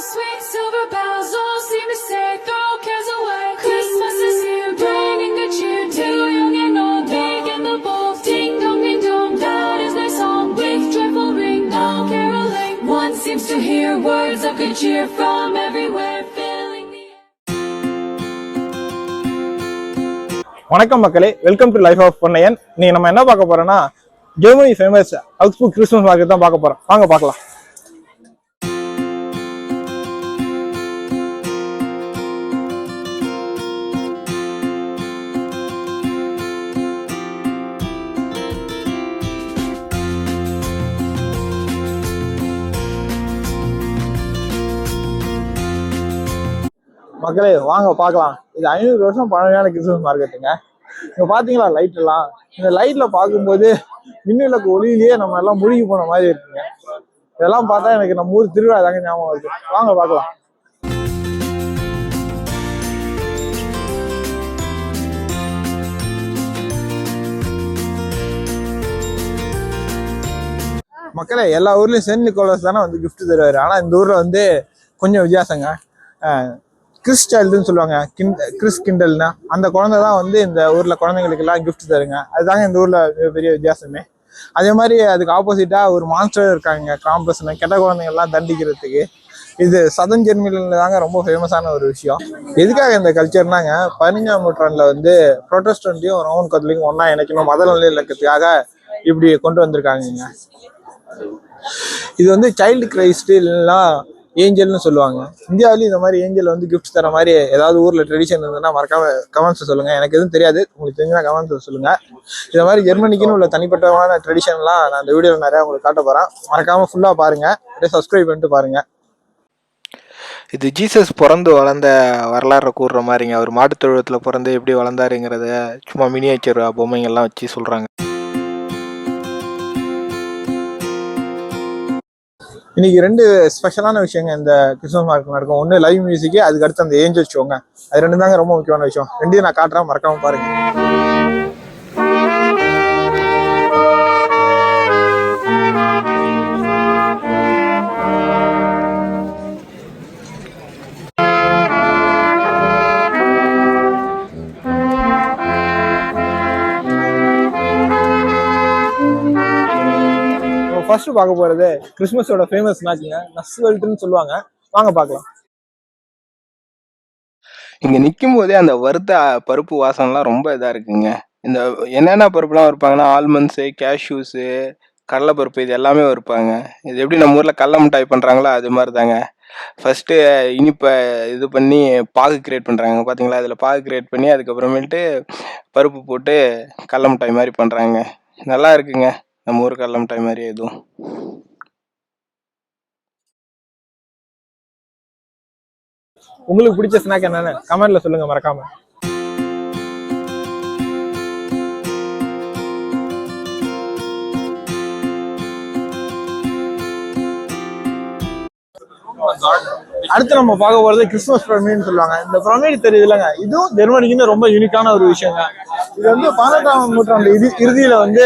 sweet silver bells all seem to say, throw cares away. Christmas is here, bringing good cheer to young and old, big and the bold. Ding dong, ding dong, that is their song. With joyful ring, all caroling. One seems to hear words of good cheer from everywhere, வணக்கம் மக்களே welcome to life of Ponnaiyan நீங்க நம்ம என்ன பார்க்க போறோம்னா Germany famous Augsburg Christmas market தான் பார்க்க போறோம் வாங்க பார்க்கலாம் மக்களே வாங்க பார்க்கலாம். இது ஐநூறு வருஷம் பழமையான கிறிஸ்மஸ் மார்க்கெட்டுங்க இங்க பாத்தீங்களா லைட் எல்லாம்? இந்த லைட்ல பார்க்கும்போது மின்விளக்கு ஒளியிலேயே நம்ம எல்லாம் முழுகி போன மாதிரி இருக்குங்க. இதெல்லாம் பார்த்தா எனக்கு நம்ம ஊர் திருவிழா தாங்க ஞாபகம் வருது. வாங்க பார்க்கலாம். மக்களே எல்லா ஊர்லேயும் சென்ட் நிக்கோலஸ் தானே வந்து கிஃப்ட் தருவார். ஆனால் இந்த ஊரில் வந்து கொஞ்சம் வித்தியாசங்க. கிறிஸ் சைல்டுன்னு சொல்லுவாங்க. கிண் கிறிஸ் கிண்டல்னா அந்த குழந்தை தான் வந்து இந்த ஊரில் குழந்தைங்களுக்கு எல்லாம் தருங்க. அதுதாங்க இந்த ஊரில் பெரிய வித்தியாசமே. அதே மாதிரி அதுக்கு ஆப்போசிட்டாக ஒரு மான்ஸ்டர் இருக்காங்க காம்பஸ்னு கெட்ட குழந்தைங்க எல்லாம் தண்டிக்கிறதுக்கு. இது சதன் ஜெர்மனியில் தாங்க ரொம்ப ஃபேமஸான ஒரு விஷயம். எதுக்காக இந்த கல்ச்சர்னாங்க பதினஞ்சாம் நூற்றாண்டில் வந்து ப்ரொட்டஸ்டன்ட்டையும் ரோமன் கத்தலிக்கும் ஒன்றா இணைக்கணும் மத நல்லிணக்கத்துக்காக இப்படி கொண்டு வந்திருக்காங்கங்க. இது வந்து சைல்டு கிரைஸ்ட் இல்லைன்னா ஏஞ்சல்னு சொல்லுவாங்க. இந்தியாவிலேயும் இந்த மாதிரி ஏஞ்சல் வந்து கிஃப்ட் தர மாதிரி ஏதாவது ஊர்ல ட்ரெடிஷன் இருந்ததுன்னா மறக்காம கமெண்ட்ஸ் சொல்லுங்க. எனக்கு எதுவும் தெரியாது. உங்களுக்கு தெரிஞ்சா கமெண்ட்ஸ் சொல்லுங்க. இந்த மாதிரி ஜெர்மனிக்குன்னு உள்ள தனிப்பட்டமான ட்ரெடிஷன்லாம் நான் இந்த வீடியோவில் நிறைய உங்களுக்கு காட்ட போறேன். மறக்காம ஃபுல்லா பாருங்க. அப்படியே சப்ஸ்கிரைப் பண்ணிட்டு பாருங்க. இது ஜீசஸ் பிறந்து வளர்ந்த வரலாறை கூறுற மாதிரிங்க. அவர் மாட்டுத் தொழுவத்தில் பிறந்து எப்படி வளர்ந்தாருங்கிறத சும்மா மினியேச்சர் பொம்மைங்கள்லாம் வச்சு சொல்கிறாங்க இன்னைக்கு ரெண்டு ஸ்பெஷலான விஷயங்க இந்த கிறிஸ்மஸ் மார்க்கெட் நடக்கும். ஒன்று லைவ் மியூசிக் அதுக்கு அடுத்து அந்த ஏஞ்சல் ஷோங்க அது ரெண்டு தாங்க ரொம்ப முக்கியமான விஷயம். ரெண்டையும் நான் காட்டுறேன் மறக்காம பாருங்க. ஃபர்ஸ்ட் பார்க்க போறது கிறிஸ்மஸோட ஃபேமஸ் மேட்ச்ங்க நஸ்வெல்ட்னு சொல்லுவாங்க. வாங்க பார்க்கலாம். இங்கே நிற்கும் போதே அந்த வறுத்த பருப்பு வாசம்லாம் ரொம்ப இதாக இருக்குங்க. இந்த என்னென்ன பருப்புலாம் வைப்பாங்கன்னா ஆல்மண்ட்ஸு கேஷ்யூஸு கடலைப்பருப்பு இது எல்லாமே வைப்பாங்க இது எப்படி நம்ம ஊரில் கடல மிட்டாய் பண்ணுறாங்களோ அது மாதிரி தாங்க ஃபஸ்ட்டு இனிப்பை இது பண்ணி பாகு கிரியேட் பண்ணுறாங்க பார்த்தீங்களா அதில் பாகு கிரியேட் பண்ணி அதுக்கப்புறமேட்டு பருப்பு போட்டு கடல மிட்டாய் மாதிரி பண்ணுறாங்க நல்லா இருக்குங்க. நம்ம ஊருக்கு கடல மிட்டாய் மாதிரி எதுவும். உங்களுக்கு பிடிச்ச ஸ்நாக் என்னன்னு கமெண்ட்ல சொல்லுங்க மறக்காம. அடுத்து நம்ம பார்க்க போறது கிறிஸ்துமஸ் பிரமிட்னு சொல்லுவாங்க. இந்த பிரமிட் தெரியுது இல்லைங்க? இதுவும் ஜெர்மனிக்குன்னு ரொம்ப யூனிக்கான ஒரு விஷயங்க இது வந்து பதினெட்டாம் நூற்றாண்டு இறுதியில வந்து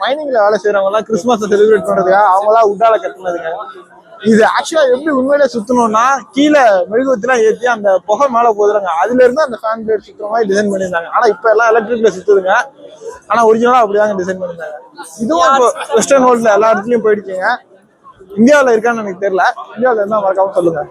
மைனிங்ல வேலை செய்யறவங்க எல்லாம் கிறிஸ்துமஸ் செலிப்ரேட் பண்றதுக்காக அவங்களா உட்டால கட்டுனதுங்க. இது ஆக்சுவலா எப்படி உண்மையிலே சுத்தணும்னா கீழே மெழுகுவத்திலாம் ஏத்தி அந்த புகை மேல போதுறாங்க. அதுல இருந்து அந்த ஃபேன் பிளேட் சுத்துற மாதிரி டிசைன் பண்ணியிருந்தாங்க. ஆனா இப்ப எல்லாம் எலக்ட்ரிக்ல சுத்துதுங்க. ஆனா ஒரிஜினலா அப்படிதாங்க டிசைன் பண்ணியிருந்தாங்க. இதுவும் இப்போ வெஸ்டர்ன் வேர்ல்ட்ல எல்லா இடத்துலயும் போயிடுச்சுங்க. இந்தியாவில் இருக்கான்னு எனக்கு தெரியல. இந்தியாவில் இருந்தா மறக்காம சொல்லுங்க.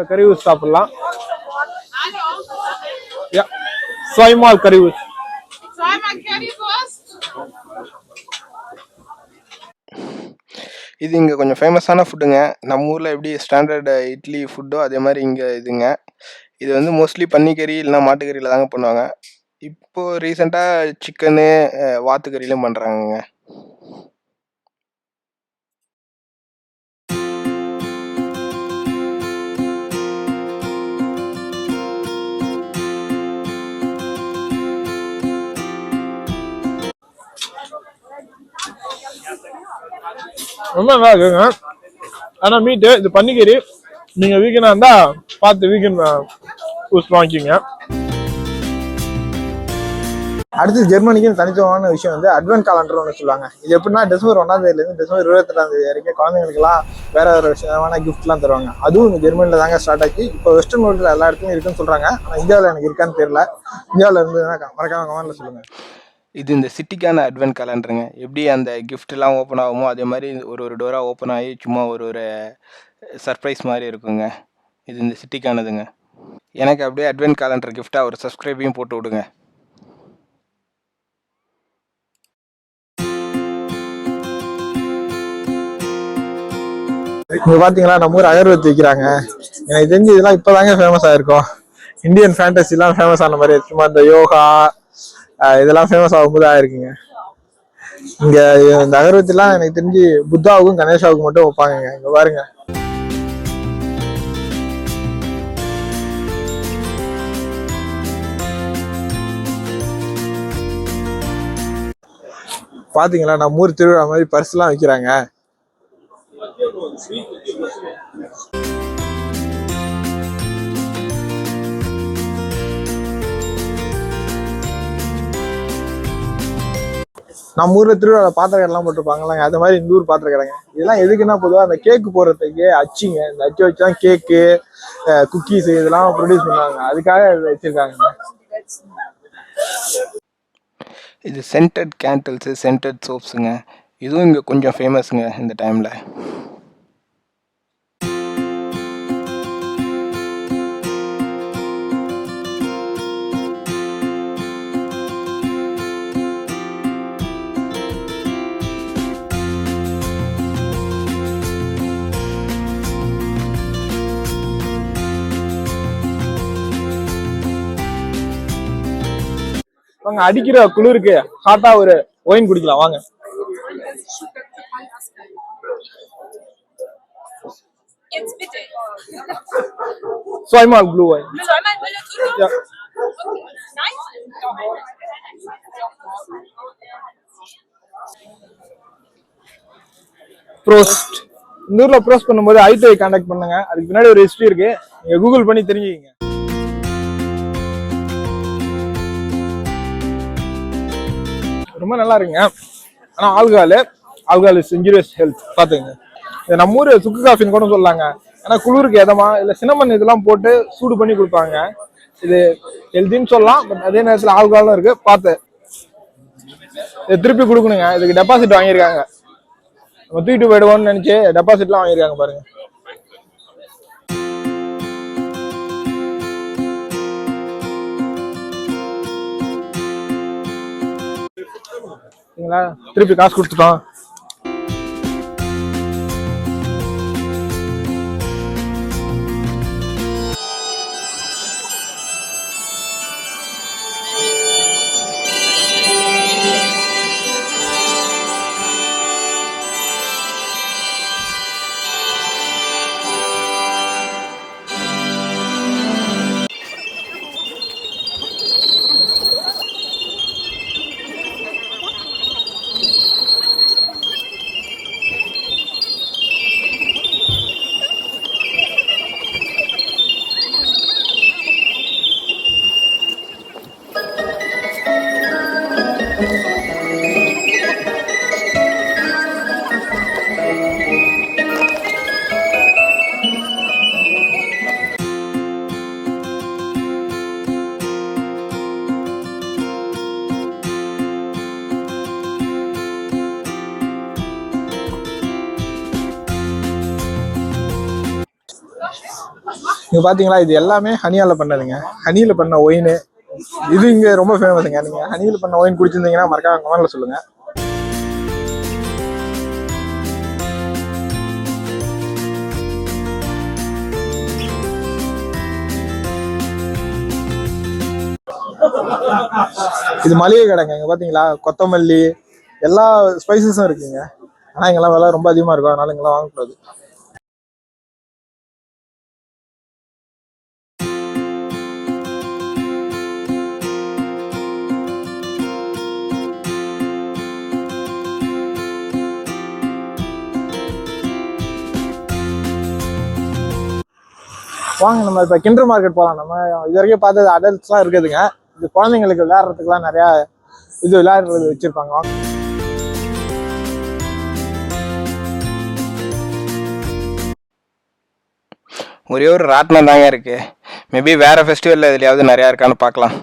வாங்க கறிவூஸ் சாப்பிடலாம். யா ஸ்வைமால் கறிவூஸ் இது இங்கே கொஞ்சம் ஃபேமஸான ஃபுட்டுங்க நம்ம ஊரில் எப்படி ஸ்டாண்டர்டு இட்லி ஃபுட்டோ அதே மாதிரி இங்கே இதுங்க. இது வந்து மோஸ்ட்லி பன்னிக்கறி இல்லைனா மாட்டுக்கறியில் தாங்க பண்ணுவாங்க. இப்போ ரீசெண்டாக சிக்கனு வாத்துக்கறியிலும் பண்ணுறாங்கங்க ரொம்ப நல்லா இருக்குங்க. ஆனால் மீட்டு இது பன்னிக்கறி நீங்கள் வீக்கெண்டாக இருந்தால் பார்த்து வீக்கெண்ட் பூஸ்ட் வாங்கிக்கிங்க. அடுத்து ஜெர்மனிக்கு தனித்துவமான விஷயம் வந்து அட்வென்ட் காலண்டர் ஒன்று சொல்லுவாங்க. இது எப்படின்னா டிசம்பர் ஒன்றாம் தேதியிலேருந்து டிசம்பர் இருபத்தெட்டாம் தேதி வரைக்கும் குழந்தைங்களுக்குலாம் வேற வேற விஷயமான கிஃப்ட்லாம் தருவாங்க. அதுவும் இங்கே ஜெர்மனியில் தாங்க ஸ்டார்ட் ஆகி இப்போ வெஸ்டர்ன் வேர்ல்டில் எல்லா இடத்துலையும் இருக்குன்னு சொல்கிறாங்க ஆனால் இந்தியாவில் எனக்கு இருக்கான்னு தெரியல. இந்தியாவில் இருந்ததுன்னா மறக்காம கமெண்ட்டில் சொல்லுங்கள் இது இந்த சிட்டிக்கான அட்வென்ட் கேலண்டருங்க எப்படி அந்த கிஃப்ட்லாம் ஓப்பன் ஆகுமோ அதே மாதிரி ஒரு ஒரு டோராக ஓப்பன் ஆகி சும்மா ஒரு ஒரு சர்ப்ரைஸ் மாதிரி இருக்குங்க. இது இந்த சிட்டிக்கானதுங்க. எனக்கு அப்படியே அட்வென்ட் கேலண்டர் கிஃப்டாக ஒரு சப்ஸ்கிரைபையும் போட்டு விடுங்க. இங்க பாத்தீங்களா நம்ம ஊர் அகர்வத்தி வைக்கிறாங்க. எனக்கு தெரிஞ்சு இதெல்லாம் இப்பதாங்க ஃபேமஸ் ஆயிருக்கும். இந்தியன் ஃபேண்டசிலாம் ஃபேமஸ் ஆன மாதிரி சும்மா இந்த யோகா இதெல்லாம் ஃபேமஸ் ஆகும்போது ஆயிருக்குங்க. இங்க இந்த அகர்வத்திலாம் எனக்கு தெரிஞ்சு புத்தாவுக்கும் கணேஷாவுக்கும் மட்டும் வைப்பாங்க இங்க பாருங்க. பாத்தீங்களா நம்ம ஊர் திருவிழா மாதிரி பர்ஸ்லாம் எல்லாம் வைக்கிறாங்க. நம்ம ஊர்ல திருவிழா பாத்திர எல்லாம் போட்டிருப்பாங்களாங்க அது மாதிரி இந்த ஊர் பாத்திர கடைங்க இதெல்லாம் எதுக்குன்னா பொதுவாக அந்த கேக்கு போடுறதுக்கு அச்சுங்க. இந்த அச்சு வச்சு தான் கேக்கு குக்கீஸ் இதெல்லாம் ப்ரொடியூஸ் பண்ணுவாங்க. அதுக்காக இதை வச்சிருக்காங்க இது சென்டட் கேண்டில்ஸு சென்டட் சோப்ஸுங்க இதுவும் இங்கே கொஞ்சம் ஃபேமஸுங்க இந்த டைமில் வாங்க அடிக்கிற குளிருக்கு ஹாட்டா ஒரு ஒயின் குடிக்கலாம் வாங்க Jetzt bitte. Zweimal Blue Wine. Zweimal Müller drüber? Ja. Okay. Nein? ப்ரோஸ்ட் இந்த ஊர்ல ப்ரோஸ்ட் பண்ணும்போது ஐடிஐ கான்டாக்ட் பண்ணுங்க அதுக்கு பின்னாடி ஒரு ஹிஸ்டரி இருக்கு நீங்க கூகுள் பண்ணி தெரிஞ்சுக்கிங்க ரொம்ப நல்லா இருக்குங்க. ஆனா ஆல்கால் ஆல்கால் இஸ் ஹெல்த் பார்த்துங்க இது நம்ம ஊர் சுக்கு காஃபின்னு கூட சொல்லலாங்க ஏன்னா குளிருக்கு எதமா இல்லை சினமன் இதெல்லாம் போட்டு சூடு பண்ணி கொடுப்பாங்க. இது ஹெல்த்தின்னு சொல்லலாம் பட் அதே நேரத்துல ஆல்காலும் இருக்கு. பார்த்து. இதை திருப்பி கொடுக்கணுங்க. இதுக்கு டெபாசிட் வாங்கியிருக்காங்க. நம்ம தூக்கிட்டு போயிடுவோம்னு நினச்சி டெபாசிட்லாம் வாங்கியிருக்காங்க பாருங்க. சரிங்களா திருப்பி காசு கொடுத்துட்டோம். இங்க பாத்தீங்களா இது எல்லாமே ஹனியால பண்ணதுங்க. ஹனியில பண்ண ஒயின் இது இங்க ரொம்ப ஃபேமஸுங்க நீங்க ஹனியில் பண்ண ஒயின் குடிச்சிருந்தீங்கன்னா மறக்காம கமெண்ட்ல சொல்லுங்க. இது மளிகை கடைங்க. இங்க பாத்தீங்களா? கொத்தமல்லி எல்லா ஸ்பைசஸும் இருக்குங்க. ஆனா இங்கெல்லாம் விலை ரொம்ப அதிகமா இருக்கும். அதனால இங்கெல்லாம் வாங்கக்கூடாது. வாங்க நம்ம இப்போ கிண்டர் மார்க்கெட் போகலாம் நம்ம இது வரைக்கும் பார்த்தது அடல்ட்ஸ்லாம் இருக்குதுங்க. இது குழந்தைங்களுக்கு விளையாடுறதுக்குலாம் நிறையா இது விளையாடுறது வச்சுருப்பாங்க. வாங்க. ஒரே ஒரு ராட்டினம் தாங்க இருக்கு. மேபி வேற ஃபெஸ்டிவல்ல எதுலயாவது நிறையா இருக்கான்னு பார்க்கலாம்.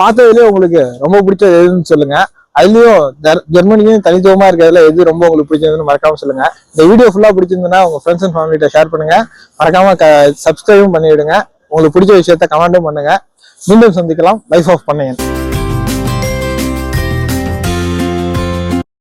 பார்த்ததுலேயே உங்களுக்கு ரொம்ப பிடிச்சது எதுன்னு சொல்லுங்க. அதுலயும் ஜெர்மனியும் தனித்துவமா இருக்கிறதுல எது ரொம்ப உங்களுக்கு பிடிச்சிருந்ததுன்னு மறக்காம சொல்லுங்க. இந்த வீடியோ ஃபுல்லா பிடிச்சிருந்ததுன்னா உங்க ஃப்ரெண்ட்ஸ் அண்ட் ஃபேமிலிட்ட ஷேர் பண்ணுங்க. மறக்காம சப்ஸ்கிரைபும் பண்ணிவிடுங்க. உங்களுக்கு பிடிச்ச விஷயத்த கமெண்ட்டும் பண்ணுங்க. மீண்டும் சந்திக்கலாம். Life of பண்ணையன்